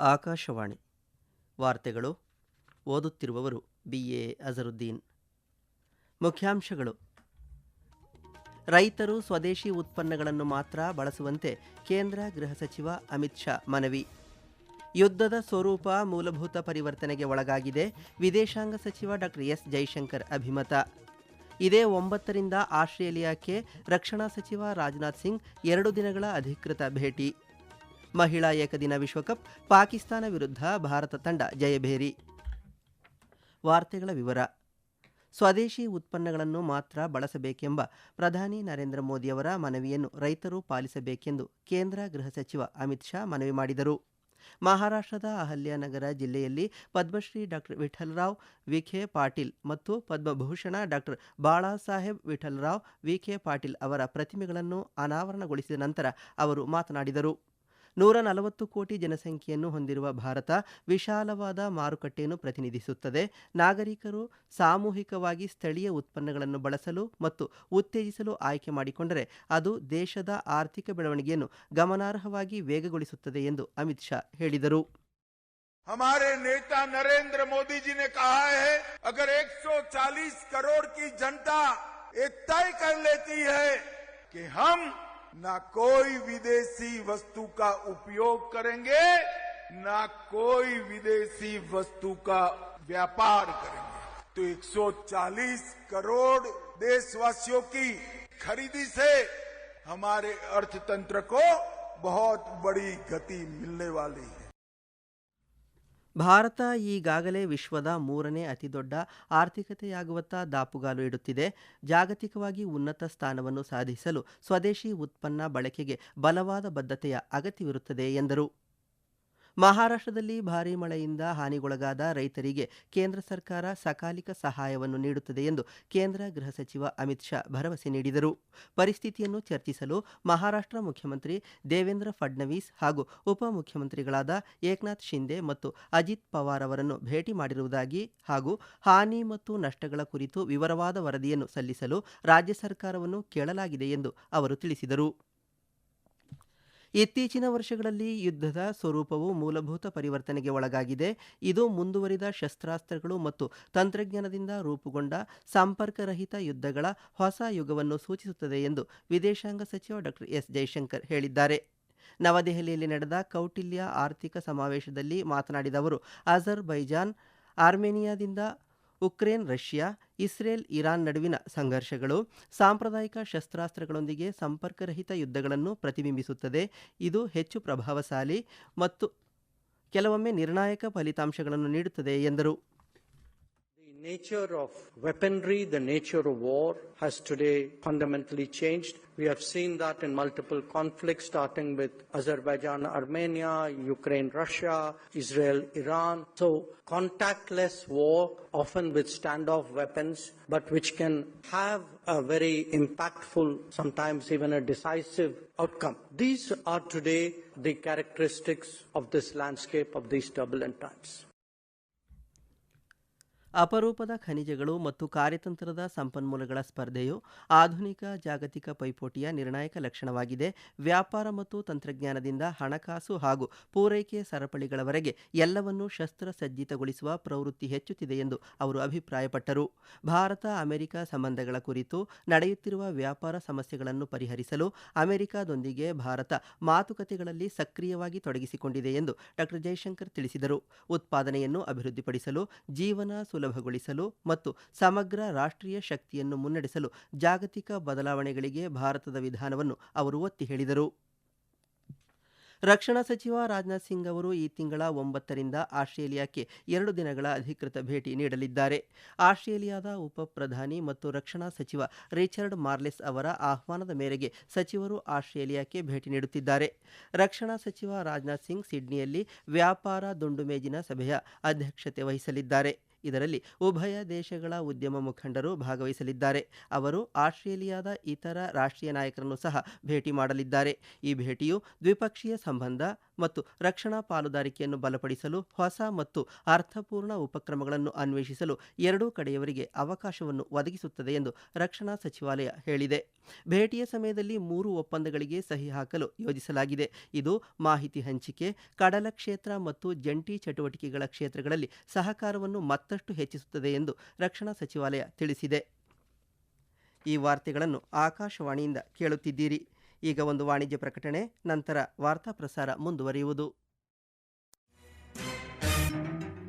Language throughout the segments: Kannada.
ಆಕಾಶವಾಣಿ. ವಾರ್ತೆಗಳು ಓದುತ್ತಿರುವವರು ಬಿ. ಎ. ಅಜರುದ್ದೀನ್. ಮುಖ್ಯಾಂಶಗಳು. ರೈತರು ಸ್ವದೇಶಿ ಉತ್ಪನ್ನಗಳನ್ನು ಮಾತ್ರ ಬಳಸುವಂತೆ ಕೇಂದ್ರ ಗೃಹ ಸಚಿವ ಅಮಿತ್ ಶಾ ಮನವಿ. ಯುದ್ಧದ ಸ್ವರೂಪ ಮೂಲಭೂತ ಪರಿವರ್ತನೆಗೆ ಒಳಗಾಗಿದೆ ವಿದೇಶಾಂಗ ಸಚಿವ ಡಾಕ್ಟರ್ ಎಸ್. ಜೈಶಂಕರ್ ಅಭಿಮತ. ಇದೇ ಒಂಬತ್ತರಿಂದ ಆಸ್ಟ್ರೇಲಿಯಾಕ್ಕೆ ರಕ್ಷಣಾ ಸಚಿವ ರಾಜನಾಥ್ ಸಿಂಗ್ ಎರಡು ದಿನಗಳ ಅಧಿಕೃತ ಭೇಟಿ. ಮಹಿಳಾ ಏಕದಿನ ವಿಶ್ವಕಪ್, ಪಾಕಿಸ್ತಾನ ವಿರುದ್ಧ ಭಾರತ ತಂಡ ಜಯಭೇರಿ. ವಾರ್ತೆಗಳ ವಿವರ. ಸ್ವದೇಶಿ ಉತ್ಪನ್ನಗಳನ್ನು ಮಾತ್ರ ಬಳಸಬೇಕೆಂಬ ಪ್ರಧಾನಿ ನರೇಂದ್ರ ಮೋದಿಯವರ ಮನವಿಯನ್ನು ರೈತರು ಪಾಲಿಸಬೇಕೆಂದು ಕೇಂದ್ರ ಗೃಹ ಸಚಿವ ಅಮಿತ್ ಶಾ ಮನವಿ ಮಾಡಿದರು. ಮಹಾರಾಷ್ಟ್ರದ ಅಹಲ್ಯಾನಗರ ಜಿಲ್ಲೆಯಲ್ಲಿ ಪದ್ಮಶ್ರೀ ಡಾಕ್ಟರ್ ವಿಠಲರಾವ್ ವಿಖೆ ಪಾಟೀಲ್ ಮತ್ತು ಪದ್ಮಭೂಷಣ ಡಾಕ್ಟರ್ ಬಾಳಾಸಾಹೇಬ್ ವಿಠಲರಾವ್ ವಿಖೆ ಪಾಟೀಲ್ ಅವರ ಪ್ರತಿಮೆಗಳನ್ನು ಅನಾವರಣಗೊಳಿಸಿದ ನಂತರ ಅವರು ಮಾತನಾಡಿದರು. ನೂರ ನಲವತ್ತು ಕೋಟಿ ಜನಸಂಖ್ಯೆಯನ್ನು ಹೊಂದಿರುವ ಭಾರತ ವಿಶಾಲವಾದ ಮಾರುಕಟ್ಟೆಯನ್ನು ಪ್ರತಿನಿಧಿಸುತ್ತದೆ ನಾಗರಿಕರು ಸಾಮೂಹಿಕವಾಗಿ ಸ್ಥಳೀಯ ಉತ್ಪನ್ನಗಳನ್ನು ಬಳಸಲು ಮತ್ತು ಉತ್ತೇಜಿಸಲು ಆಯ್ಕೆ ಮಾಡಿಕೊಂಡರೆ ಅದು ದೇಶದ ಆರ್ಥಿಕ ಬೆಳವಣಿಗೆಯನ್ನು ಗಮನಾರ್ಹವಾಗಿ ವೇಗಗೊಳಿಸುತ್ತದೆ ಎಂದು ಅಮಿತ್ ಶಾ ಹೇಳಿದರು हमारे नेता नरेंद्र मोदी जी ने कहा है अगर 140 करोड़ की जनता ये तय कर लेती है कि हम ना कोई विदेशी वस्तु का उपयोग करेंगे, ना कोई विदेशी वस्तु का व्यापार करेंगे। तो 140 करोड़ देशवासियों की खरीदी से हमारे अर्थतंत्र को बहुत बड़ी गति मिलने वाली है। ಭಾರತ ಈಗಾಗಲೇ ವಿಶ್ವದ ಮೂರನೇ ಅತಿದೊಡ್ಡ ಆರ್ಥಿಕತೆಯಾಗುವತ್ತ ದಾಪುಗಾಲು ಇಡುತ್ತಿದೆ. ಜಾಗತಿಕವಾಗಿ ಉನ್ನತ ಸ್ಥಾನವನ್ನು ಸಾಧಿಸಲು ಸ್ವದೇಶಿ ಉತ್ಪನ್ನ ಬಳಕೆಗೆ ಬಲವಾದ ಬದ್ಧತೆಯ ಅಗತ್ಯವಿರುತ್ತದೆ, ಎಂದರು. ಮಹಾರಾಷ್ಟ್ರದಲ್ಲಿ ಭಾರೀ ಮಳೆಯಿಂದ ಹಾನಿಗೊಳಗಾದ ರೈತರಿಗೆ ಕೇಂದ್ರ ಸರ್ಕಾರ ಸಕಾಲಿಕ ಸಹಾಯವನ್ನು ನೀಡುತ್ತದೆ ಎಂದು ಕೇಂದ್ರ ಗೃಹ ಸಚಿವ ಅಮಿತ್ ಶಾ ಭರವಸೆ ನೀಡಿದರು. ಪರಿಸ್ಥಿತಿಯನ್ನು ಚರ್ಚಿಸಲು ಮಹಾರಾಷ್ಟ್ರ ಮುಖ್ಯಮಂತ್ರಿ ದೇವೇಂದ್ರ ಫಡ್ನವೀಸ್ ಹಾಗೂ ಉಪಮುಖ್ಯಮಂತ್ರಿಗಳಾದ ಏಕನಾಥ್ ಶಿಂದೆ ಮತ್ತು ಅಜಿತ್ ಪವಾರ್ ಅವರನ್ನು ಭೇಟಿ ಮಾಡಿರುವುದಾಗಿ ಹಾಗೂ ಹಾನಿ ಮತ್ತು ನಷ್ಟಗಳ ಕುರಿತು ವಿವರವಾದ ವರದಿಯನ್ನು ಸಲ್ಲಿಸಲು ರಾಜ್ಯ ಸರ್ಕಾರವನ್ನು ಕೇಳಲಾಗಿದೆ ಎಂದು ಅವರು ತಿಳಿಸಿದರು. ಇತ್ತೀಚಿನ ವರ್ಷಗಳಲ್ಲಿ ಯುದ್ಧದ ಸ್ವರೂಪವು ಮೂಲಭೂತ ಪರಿವರ್ತನೆಗೆ ಒಳಗಾಗಿದೆ. ಇದು ಮುಂದುವರಿದ ಶಸ್ತ್ರಾಸ್ತ್ರಗಳು ಮತ್ತು ತಂತ್ರಜ್ಞಾನದಿಂದ ರೂಪುಗೊಂಡ ಸಂಪರ್ಕರಹಿತ ಯುದ್ಧಗಳ ಹೊಸ ಯುಗವನ್ನು ಸೂಚಿಸುತ್ತದೆ ಎಂದು ವಿದೇಶಾಂಗ ಸಚಿವ ಡಾಕ್ಟರ್ ಎಸ್. ಜೈಶಂಕರ್ ಹೇಳಿದ್ದಾರೆ. ನವದೆಹಲಿಯಲ್ಲಿ ನಡೆದ ಕೌಟಿಲ್ಯ ಆರ್ಥಿಕ ಸಮಾವೇಶದಲ್ಲಿ ಮಾತನಾಡಿದ ಅವರು, ಅಜರ್ಬೈಜಾನ್ ಆರ್ಮೇನಿಯಾದಿಂದ ಉಕ್ರೇನ್, ರಷ್ಯಾ, ಇಸ್ರೇಲ್, ಇರಾನ್ ನಡುವಿನ ಸಂಘರ್ಷಗಳು ಸಾಂಪ್ರದಾಯಿಕ ಶಸ್ತ್ರಾಸ್ತ್ರಗಳೊಂದಿಗೆ ಸಂಪರ್ಕರಹಿತ ಯುದ್ಧಗಳನ್ನು ಪ್ರತಿಬಿಂಬಿಸುತ್ತದೆ. ಇದು ಹೆಚ್ಚು ಪ್ರಭಾವಶಾಲಿ ಮತ್ತು ಕೆಲವೊಮ್ಮೆ ನಿರ್ಣಾಯಕ ಫಲಿತಾಂಶಗಳನ್ನು ನೀಡುತ್ತದೆ, ಎಂದರು. Nature of weaponry, the nature of war has today fundamentally changed. We have seen that in multiple conflicts, starting with Azerbaijan, Armenia, Ukraine, Russia, Israel, Iran. So, contactless war, often with standoff weapons, but which can have a very impactful, sometimes even a decisive outcome. These are today the characteristics of this landscape of these turbulent times. ಅಪರೂಪದ ಖನಿಜಗಳು ಮತ್ತು ಕಾರ್ಯತಂತ್ರದ ಸಂಪನ್ಮೂಲಗಳ ಸ್ಪರ್ಧೆಯು ಆಧುನಿಕ ಜಾಗತಿಕ ಪೈಪೋಟಿಯ ನಿರ್ಣಾಯಕ ಲಕ್ಷಣವಾಗಿದೆ. ವ್ಯಾಪಾರ ಮತ್ತು ತಂತ್ರಜ್ಞಾನದಿಂದ ಹಣಕಾಸು ಹಾಗೂ ಪೂರೈಕೆ ಸರಪಳಿಗಳವರೆಗೆ ಎಲ್ಲವನ್ನೂ ಶಸ್ತ್ರಸಜ್ಜಿತಗೊಳಿಸುವ ಪ್ರವೃತ್ತಿ ಹೆಚ್ಚುತ್ತಿದೆ ಎಂದು ಅವರು ಅಭಿಪ್ರಾಯಪಟ್ಟರು. ಭಾರತ, ಅಮೆರಿಕ ಸಂಬಂಧಗಳ ಕುರಿತು ನಡೆಯುತ್ತಿರುವ ವ್ಯಾಪಾರ ಸಮಸ್ಯೆಗಳನ್ನು ಪರಿಹರಿಸಲು ಅಮೆರಿಕದೊಂದಿಗೆ ಭಾರತ ಮಾತುಕತೆಗಳಲ್ಲಿ ಸಕ್ರಿಯವಾಗಿ ತೊಡಗಿಸಿಕೊಂಡಿದೆ ಎಂದು ಡಾಕ್ಟರ್ ಜೈಶಂಕರ್ ತಿಳಿಸಿದರು. ಉತ್ಪಾದನೆಯನ್ನು ಅಭಿವೃದ್ಧಿಪಡಿಸಲು ಜೀವನ ಸುಲಭಗೊಳಿಸಲು ಮತ್ತು ಸಮಗ್ರ ರಾಷ್ಟ್ರೀಯ ಶಕ್ತಿಯನ್ನು ಮುನ್ನಡೆಸಲು ಜಾಗತಿಕ ಬದಲಾವಣೆಗಳಿಗೆ ಭಾರತದ ವಿಧಾನವನ್ನು ಅವರು ಒತ್ತಿ ಹೇಳಿದರು. ರಕ್ಷಣಾ ಸಚಿವ ರಾಜನಾಥ್ ಸಿಂಗ್ ಅವರು ಈ ತಿಂಗಳ ಒಂಬತ್ತರಿಂದ ಆಸ್ಟ್ರೇಲಿಯಾಕ್ಕೆ ಎರಡು ದಿನಗಳ ಅಧಿಕೃತ ಭೇಟಿ ನೀಡಲಿದ್ದಾರೆ. ಆಸ್ಟ್ರೇಲಿಯಾದ ಉಪ ಪ್ರಧಾನಿ ಮತ್ತು ರಕ್ಷಣಾ ಸಚಿವ ರಿಚರ್ಡ್ ಮಾರ್ಲೆಸ್ ಅವರ ಆಹ್ವಾನದ ಮೇರೆಗೆ ಸಚಿವರು ಆಸ್ಟ್ರೇಲಿಯಾಕ್ಕೆ ಭೇಟಿ ನೀಡುತ್ತಿದ್ದಾರೆ. ರಕ್ಷಣಾ ಸಚಿವ ರಾಜನಾಥ್ ಸಿಂಗ್ ಸಿಡ್ನಿಯಲ್ಲಿ ವ್ಯಾಪಾರ ದುಂಡುಮೇಜಿನ ಸಭೆಯ ಅಧ್ಯಕ್ಷತೆ ವಹಿಸಲಿದ್ದಾರೆ. ಇದರಲ್ಲಿ ಉಭಯ ದೇಶಗಳ ಉದ್ಯಮ ಮುಖಂಡರು ಭಾಗವಹಿಸಲಿದ್ದಾರೆ. ಅವರು ಆಸ್ಟ್ರೇಲಿಯಾದ ಇತರ ರಾಷ್ಟ್ರೀಯ ನಾಯಕರನ್ನು ಸಹ ಭೇಟಿ ಮಾಡಲಿದ್ದಾರೆ. ಈ ಭೇಟಿಯು ದ್ವಿಪಕ್ಷೀಯ ಸಂಬಂಧ ಮತ್ತು ರಕ್ಷಣಾ ಪಾಲುದಾರಿಕೆಯನ್ನು ಬಲಪಡಿಸಲು ಹೊಸ ಮತ್ತು ಅರ್ಥಪೂರ್ಣ ಉಪಕ್ರಮಗಳನ್ನು ಅನ್ವೇಷಿಸಲು ಎರಡೂ ಕಡೆಯವರಿಗೆ ಅವಕಾಶವನ್ನು ಒದಗಿಸುತ್ತದೆ ಎಂದು ರಕ್ಷಣಾ ಸಚಿವಾಲಯ ಹೇಳಿದೆ. ಭೇಟಿಯ ಸಮಯದಲ್ಲಿ ಮೂರು ಒಪ್ಪಂದಗಳಿಗೆ ಸಹಿ ಹಾಕಲು ಯೋಜಿಸಲಾಗಿದೆ. ಇದು ಮಾಹಿತಿ ಹಂಚಿಕೆ, ಕಡಲ ಕ್ಷೇತ್ರ ಮತ್ತು ಜಂಟಿ ಚಟುವಟಿಕೆಗಳ ಕ್ಷೇತ್ರಗಳಲ್ಲಿ ಸಹಕಾರವನ್ನು ಮತ್ತಷ್ಟು ಹೆಚ್ಚಿಸುತ್ತದೆ ಎಂದು ರಕ್ಷಣಾ ಸಚಿವಾಲಯ ತಿಳಿಸಿದೆ. ಈ ವಾರ್ತೆಗಳನ್ನು ಆಕಾಶವಾಣಿಯಿಂದ ಕೇಳುತ್ತಿದ್ದೀರಿ. ಈಗ ಒಂದು ವಾಣಿಜ್ಯ ಪ್ರಕಟಣೆ, ನಂತರ ವಾರ್ತಾ ಪ್ರಸಾರ ಮುಂದುವರಿಯುವುದು.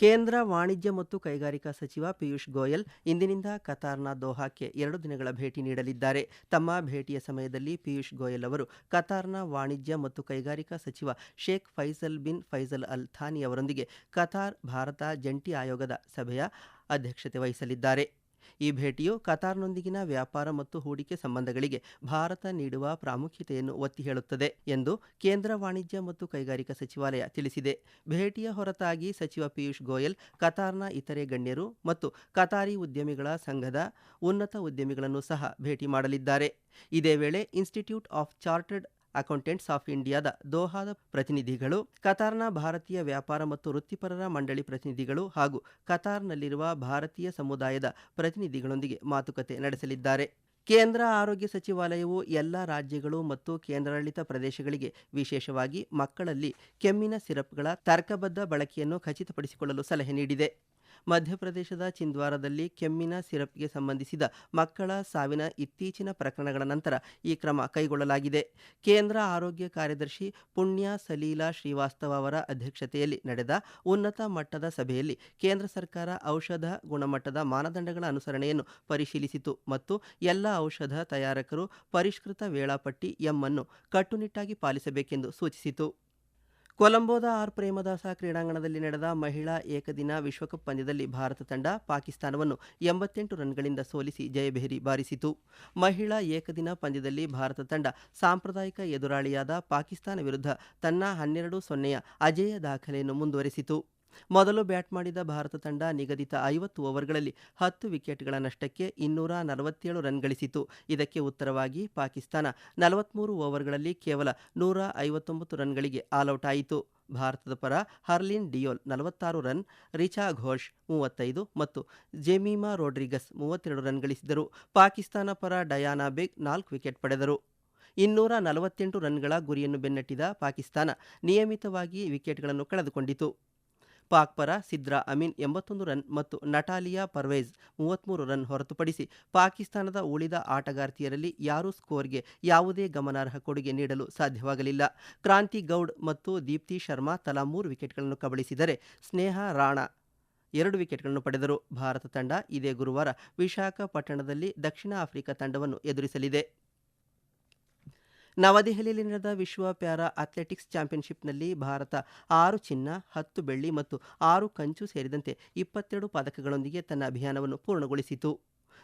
ಕೇಂದ್ರ ವಾಣಿಜ್ಯ ಮತ್ತು ಕೈಗಾರಿಕಾ ಸಚಿವ ಪಿಯೂಷ್ ಗೋಯಲ್ ಇಂದಿನಿಂದ ಕತಾರ್ನ ದೋಹಾಕ್ಕೆ ಎರಡು ದಿನಗಳ ಭೇಟಿ ನೀಡಲಿದ್ದಾರೆ. ತಮ್ಮ ಭೇಟಿಯ ಸಮಯದಲ್ಲಿ ಪಿಯೂಷ್ ಗೋಯಲ್ ಅವರು ಕತಾರ್ನ ವಾಣಿಜ್ಯ ಮತ್ತು ಕೈಗಾರಿಕಾ ಸಚಿವ Sheikh Faisal bin Faisal Al Thani ಅವರೊಂದಿಗೆ ಕತಾರ್ ಭಾರತ ಜಂಟಿ ಆಯೋಗದ ಸಭೆಯ ಅಧ್ಯಕ್ಷತೆ ವಹಿಸಲಿದ್ದಾರೆ. ಈ ಭೇಟಿಯು ಕತಾರ್ನೊಂದಿಗಿನ ವ್ಯಾಪಾರ ಮತ್ತು ಹೂಡಿಕೆ ಸಂಬಂಧಗಳಿಗೆ ಭಾರತ ನೀಡುವ ಪ್ರಾಮುಖ್ಯತೆಯನ್ನು ಒತ್ತಿ ಹೇಳುತ್ತದೆ ಎಂದು ಕೇಂದ್ರ ವಾಣಿಜ್ಯ ಮತ್ತು ಕೈಗಾರಿಕಾ ಸಚಿವಾಲಯ ತಿಳಿಸಿದೆ. ಭೇಟಿಯ ಹೊರತಾಗಿ ಸಚಿವ ಪಿಯೂಷ್ ಗೋಯಲ್, ಕತಾರ್ನ ಇತರೆ ಗಣ್ಯರು ಮತ್ತು ಕತಾರಿ ಉದ್ಯಮಿಗಳ ಸಂಘದ ಉನ್ನತ ಉದ್ಯಮಿಗಳನ್ನು ಸಹ ಭೇಟಿ ಮಾಡಲಿದ್ದಾರೆ. ಇದೇ ವೇಳೆ institute of chartered accountants of ಇಂಡಿಯಾದ ದೋಹಾದ ಪ್ರತಿನಿಧಿಗಳು, ಕತಾರ್ನ ಭಾರತೀಯ ವ್ಯಾಪಾರ ಮತ್ತು ವೃತ್ತಿಪರರ ಮಂಡಳಿ ಪ್ರತಿನಿಧಿಗಳು ಹಾಗೂ ಕತಾರ್ನಲ್ಲಿರುವ ಭಾರತೀಯ ಸಮುದಾಯದ ಪ್ರತಿನಿಧಿಗಳೊಂದಿಗೆ ಮಾತುಕತೆ ನಡೆಸಲಿದ್ದಾರೆ. ಕೇಂದ್ರ ಆರೋಗ್ಯ ಸಚಿವಾಲಯವು ಎಲ್ಲ ರಾಜ್ಯಗಳು ಮತ್ತು ಕೇಂದ್ರಾಡಳಿತ ಪ್ರದೇಶಗಳಿಗೆ ವಿಶೇಷವಾಗಿ ಮಕ್ಕಳಲ್ಲಿ ಕೆಮ್ಮಿನ ಸಿರಪ್ಗಳ ತರ್ಕಬದ್ಧ ಬಳಕೆಯನ್ನು ಖಚಿತಪಡಿಸಿಕೊಳ್ಳಲು ಸಲಹೆ ನೀಡಿದೆ. ಮಧ್ಯಪ್ರದೇಶದ ಚಿಂದ್ವಾರದಲ್ಲಿ ಕೆಮ್ಮಿನ ಸಿರಪ್ಗೆ ಸಂಬಂಧಿಸಿದ ಮಕ್ಕಳ ಸಾವಿನ ಇತ್ತೀಚಿನ ಪ್ರಕರಣಗಳ ನಂತರ ಈ ಕ್ರಮ ಕೈಗೊಳ್ಳಲಾಗಿದೆ. ಕೇಂದ್ರ ಆರೋಗ್ಯ ಕಾರ್ಯದರ್ಶಿ ಪುಣ್ಯ ಸಲೀಲಾ ಶ್ರೀವಾಸ್ತವ ಅವರ ಅಧ್ಯಕ್ಷತೆಯಲ್ಲಿ ನಡೆದ ಉನ್ನತ ಮಟ್ಟದ ಸಭೆಯಲ್ಲಿ ಕೇಂದ್ರ ಸರ್ಕಾರ ಔಷಧ ಗುಣಮಟ್ಟದ ಮಾನದಂಡಗಳ ಅನುಸರಣೆಯನ್ನು ಪರಿಶೀಲಿಸಿತು ಮತ್ತು ಎಲ್ಲ ಔಷಧ ತಯಾರಕರು ಪರಿಷ್ಕೃತ ವೇಳಾಪಟ್ಟಿ ಎಂ ಅನ್ನು ಕಟ್ಟುನಿಟ್ಟಾಗಿ ಪಾಲಿಸಬೇಕೆಂದು ಸೂಚಿಸಿತು. ಕೊಲಂಬೋದ ಆರ್ ಪ್ರೇಮದಾಸ ಕ್ರೀಡಾಂಗಣದಲ್ಲಿ ನಡೆದ ಮಹಿಳಾ ಏಕದಿನ ವಿಶ್ವಕಪ್ ಪಂದ್ಯದಲ್ಲಿ ಭಾರತ ತಂಡ ಪಾಕಿಸ್ತಾನವನ್ನು ಎಂಬತ್ತೆಂಟು ರನ್ಗಳಿಂದ ಸೋಲಿಸಿ ಜಯಭೇರಿ ಬಾರಿಸಿತು. ಮಹಿಳಾ ಏಕದಿನ ಪಂದ್ಯದಲ್ಲಿ ಭಾರತ ತಂಡ ಸಾಂಪ್ರದಾಯಿಕ ಎದುರಾಳಿಯಾದ ಪಾಕಿಸ್ತಾನ ವಿರುದ್ಧ ತನ್ನ ಹನ್ನೆರಡು ಸೊನ್ನೆಯ ಅಜೇಯ ದಾಖಲೆಯನ್ನು ಮುಂದುವರೆಸಿತು. ಮೊದಲು ಬ್ಯಾಟ್ ಮಾಡಿದ ಭಾರತ ತಂಡ ನಿಗದಿತ ಐವತ್ತು ಓವರ್ಗಳಲ್ಲಿ ಹತ್ತು ವಿಕೆಟ್ಗಳ ನಷ್ಟಕ್ಕೆ ಇನ್ನೂರ ನಲವತ್ತೇಳು ರನ್ ಗಳಿಸಿತು. ಇದಕ್ಕೆ ಉತ್ತರವಾಗಿ ಪಾಕಿಸ್ತಾನ ನಲವತ್ಮೂರು ಓವರ್ಗಳಲ್ಲಿ ಕೇವಲ ನೂರ ಐವತ್ತೊಂಬತ್ತು ರನ್ಗಳಿಗೆ ಆಲ್ಔಟ್ ಆಯಿತು ಭಾರತದ ಪರ ಹರ್ಲಿನ್ ಡಿಯೋಲ್ ನಲವತ್ತಾರು ರನ್, ರಿಚಾ ಘೋಷ್ ಮೂವತ್ತೈದು ಮತ್ತು ಜೆಮಿಮಾ ರೋಡ್ರಿಗಸ್ ಮೂವತ್ತೆರಡು ರನ್ ಗಳಿಸಿದರು. ಪಾಕಿಸ್ತಾನ ಪರ ಡಯಾನಾ ಬೇಗ್ ನಾಲ್ಕು ವಿಕೆಟ್ ಪಡೆದರು. ಇನ್ನೂರ ನಲವತ್ತೆಂಟು ರನ್ಗಳ ಗುರಿಯನ್ನು ಬೆನ್ನಟ್ಟಿದ ಪಾಕಿಸ್ತಾನ ನಿಯಮಿತವಾಗಿ ವಿಕೆಟ್ಗಳನ್ನು ಕಳೆದುಕೊಂಡಿತು. ಪಾಕ್ ಪರ ಸಿದ್ರಾ ಅಮೀನ್ ಎಂಬತ್ತೊಂದು ರನ್ ಮತ್ತು ನಟಾಲಿಯಾ ಪರ್ವೇಜ್ ಮೂವತ್ತ್ಮೂರು ರನ್ ಹೊರತುಪಡಿಸಿ ಪಾಕಿಸ್ತಾನದ ಉಳಿದ ಆಟಗಾರ್ತಿಯರಲ್ಲಿ ಯಾರೂ ಸ್ಕೋರ್ಗೆ ಯಾವುದೇ ಗಮನಾರ್ಹ ಕೊಡುಗೆ ನೀಡಲು ಸಾಧ್ಯವಾಗಲಿಲ್ಲ. ಕ್ರಾಂತಿ ಗೌಡ್ ಮತ್ತು ದೀಪ್ತಿ ಶರ್ಮಾ ತಲಾ ಮೂರು ವಿಕೆಟ್ಗಳನ್ನು ಕಬಳಿಸಿದರೆ ಸ್ನೇಹ ರಾಣಾ ಎರಡು ವಿಕೆಟ್ಗಳನ್ನು ಪಡೆದರು. ಭಾರತ ತಂಡ ಇದೇ ಗುರುವಾರ ವಿಶಾಖಪಟ್ಟಣದಲ್ಲಿ ದಕ್ಷಿಣ ಆಫ್ರಿಕಾ ತಂಡವನ್ನು ಎದುರಿಸಲಿದೆ. ನವದೆಹಲಿಯಲ್ಲಿ ನಡೆದ ವಿಶ್ವ ಪ್ಯಾರಾ ಅಥ್ಲೆಟಿಕ್ಸ್ ಚಾಂಪಿಯನ್ಶಿಪ್ನಲ್ಲಿ ಭಾರತ ಆರು ಚಿನ್ನ, ಹತ್ತು ಬೆಳ್ಳಿ ಮತ್ತು ಆರು ಕಂಚು ಸೇರಿದಂತೆ ಇಪ್ಪತ್ತೆರಡು ಪದಕಗಳೊಂದಿಗೆ ತನ್ನ ಅಭಿಯಾನವನ್ನು ಪೂರ್ಣಗೊಳಿಸಿತು.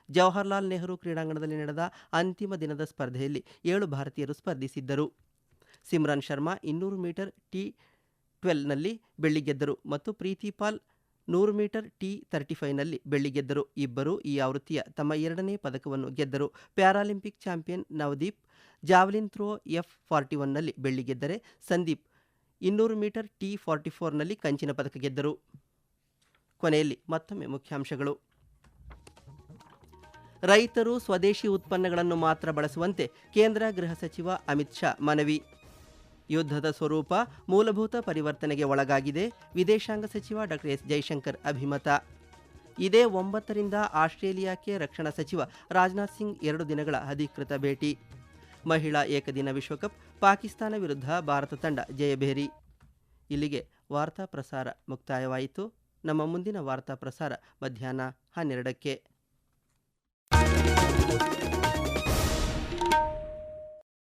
ಜವಾಹರ್ಲಾಲ್ ನೆಹರು ಕ್ರೀಡಾಂಗಣದಲ್ಲಿ ನಡೆದ ಅಂತಿಮ ದಿನದ ಸ್ಪರ್ಧೆಯಲ್ಲಿ ಏಳು ಭಾರತೀಯರು ಸ್ಪರ್ಧಿಸಿದ್ದರು. ಸಿಮ್ರಾನ್ ಶರ್ಮಾ ಇನ್ನೂರು ಮೀಟರ್ ಟಿ ಟ್ವೆಲ್ನಲ್ಲಿ ಬೆಳ್ಳಿ ಗೆದ್ದರು ಮತ್ತು ಪ್ರೀತಿ ಪಾಲ್ ನೂರು ಮೀಟರ್ ಟಿ ತರ್ಟಿ ಫೈವ್ನಲ್ಲಿ ಬೆಳ್ಳಿ ಗೆದ್ದರು. ಇಬ್ಬರು ಈ ಆವೃತ್ತಿಯ ತಮ್ಮ ಎರಡನೇ ಪದಕವನ್ನು ಗೆದ್ದರು. Paralympic champion Navdeep javelin throw F forty ಒನ್ನಲ್ಲಿ ಬೆಳ್ಳಿ ಗೆದ್ದರೆ ಸಂದೀಪ್ ಇನ್ನೂರು ಮೀಟರ್ ಟಿ ಫಾರ್ಟಿ ಫೋರ್ನಲ್ಲಿ ಕಂಚಿನ ಪದಕ ಗೆದ್ದರು. ಕೊನೆಯಲ್ಲಿ ಮತ್ತೊಮ್ಮೆ ಮುಖ್ಯಾಂಶಗಳು. ರೈತರು ಸ್ವದೇಶಿ ಉತ್ಪನ್ನಗಳನ್ನು ಮಾತ್ರ ಬಳಸುವಂತೆ ಕೇಂದ್ರ ಗೃಹ ಸಚಿವ ಅಮಿತ್ ಶಾ ಮನವಿ. ಯುದ್ಧದ ಸ್ವರೂಪ ಮೂಲಭೂತ ಪರಿವರ್ತನೆಗೆ ಒಳಗಾಗಿದೆ. ವಿದೇಶಾಂಗ ಸಚಿವ ಡಾಕ್ಟರ್ ಎಸ್. ಜೈಶಂಕರ್ ಅಭಿಮತ. ಇದೇ ಒಂಬತ್ತರಿಂದ ಆಸ್ಟ್ರೇಲಿಯಾಕ್ಕೆ ರಕ್ಷಣಾ ಸಚಿವ ರಾಜನಾಥ್ ಸಿಂಗ್ ಎರಡು ದಿನಗಳ ಅಧಿಕೃತ ಭೇಟಿ. ಮಹಿಳಾ ಏಕದಿನ ವಿಶ್ವಕಪ್, ಪಾಕಿಸ್ತಾನ ವಿರುದ್ಧ ಭಾರತ ತಂಡ ಜಯಭೇರಿ. ಇಲ್ಲಿಗೆ ವಾರ್ತಾ ಪ್ರಸಾರ ಮುಕ್ತಾಯವಾಯಿತು. ನಮ್ಮ ಮುಂದಿನ ವಾರ್ತಾ ಪ್ರಸಾರ ಮಧ್ಯಾಹ್ನ ಹನ್ನೆರಡಕ್ಕೆ.